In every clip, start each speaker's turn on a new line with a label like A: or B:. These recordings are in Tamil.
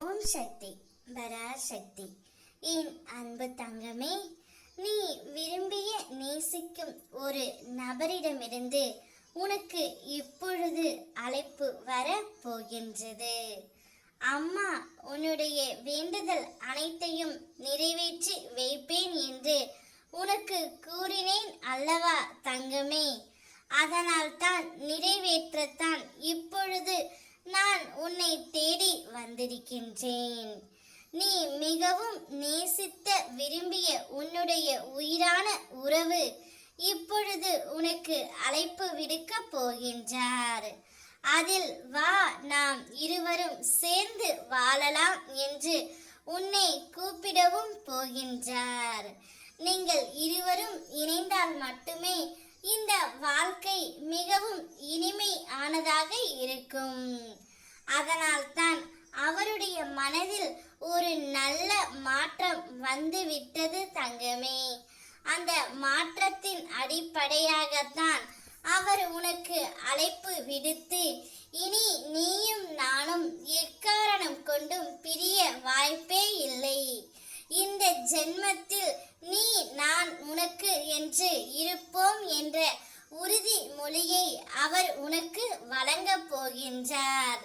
A: ஓம் சக்தி பராசக்தி என் அன்பு தங்கமே நீ விரும்பிய நேசிக்கும் ஒரு நபரிடமிருந்து உனக்கு இப்பொழுது அழைப்பு வர போகின்றது. அம்மா உன்னுடைய வேண்டுதல் அனைத்தையும் நிறைவேற்றி வைப்பேன் என்று உனக்கு கூறினேன் அல்லவா தங்கமே? அதனால்தான் நிறைவேற்றத்தான் இப்பொழுது நான் உன்னை தேடி வந்திருக்கின்றேன். நீ மிகவும் நேசித்த விரும்பிய உன்னுடைய உயிரான உறவு இப்பொழுது உனக்கு அழைப்பு விடுக்க போகின்றார். அதில் வா நாம் இருவரும் சேர்ந்து வாழலாம் என்று உன்னை கூப்பிடவும் போகின்றார். நீங்கள் இருவரும் இணைந்தால் மட்டுமே இந்த வாழ்க்கை மிகவும் இனிமை ஆனதாக இருக்கும். அதனால்தான் அவருடைய மனதில் ஒரு நல்ல மாற்றம் வந்து விட்டது தங்கமே. அந்த மாற்றத்தின் அடிப்படையாகத்தான் அவர் உனக்கு அழைப்பு விடுத்து இனி நீயும் நானும் எக்காரணம் கொண்டும் பிரிய வாய்ப்பே இல்லை. இந்த ஜென்மத்தில் நீ நான் உனக்கு என்று இருப்போம் என்ற உறுதி மொழியை அவர் உனக்கு வழங்கப் போகின்றார்.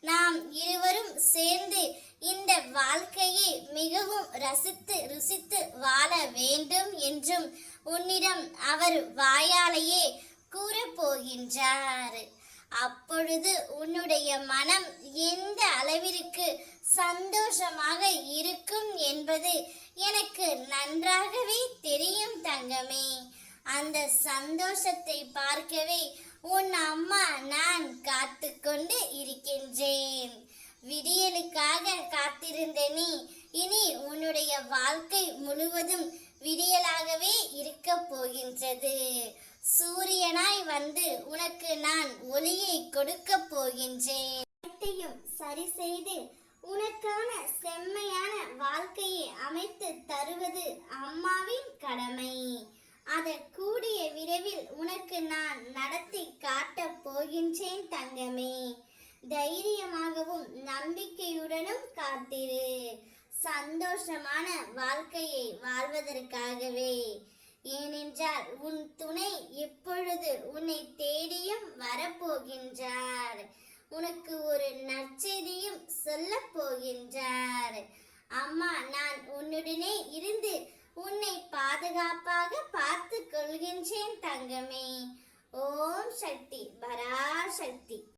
A: நாம் இரு சேர்ந்து இந்த வாழ்க்கையை மிகவும் ரசித்து ருசித்து வாழ வேண்டும் என்றும் உன்னிடம் அவர் வாயாலேயே கூறப்போகின்றார். அப்பொழுது உன்னுடைய மனம் எந்த அளவிற்கு சந்தோஷமாக இருக்கும் என்பது எனக்கு நன்றாகவே தெரியும் தங்கமே. அந்த சந்தோஷத்தை பார்க்கவே உன் அம்மா நான் காத்து கொண்டு விடியலுக்காக காத்திருந்த நீ இனி உன்னுடைய வாழ்க்கை முழுவதும் விடியலாகவே இருக்க போகின்றது. சூரியனாய் வந்து உனக்கு நான் ஒளியை கொடுக்க போகின்றேன். அனைத்தையும் சரி செய்து உனக்கான செம்மையான வாழ்க்கையை அமைத்து தருவது அம்மாவின் கடமை. அதை கூடிய விரைவில் உனக்கு நான் நடத்தி காட்டப் போகின்றேன் தங்கமே. தைரியமாகவும் நம்பிக்கையுடனும் காத்திரு. சந்தோஷமான வாழ்க்கையை வாழ்வதற்காகவே. ஏனென்றால் உன் துணை இப்பொழுது உன்னை தேடியும் வரப்போகின்றார். உனக்கு ஒரு நற்செய்தியும் சொல்ல போகின்றார். அம்மா நான் உன்னுடனே இருந்து உன்னை பாதுகாப்பாக பார்த்து கொள்கின்றேன் தங்கமே. ஓம் சக்தி பராசக்தி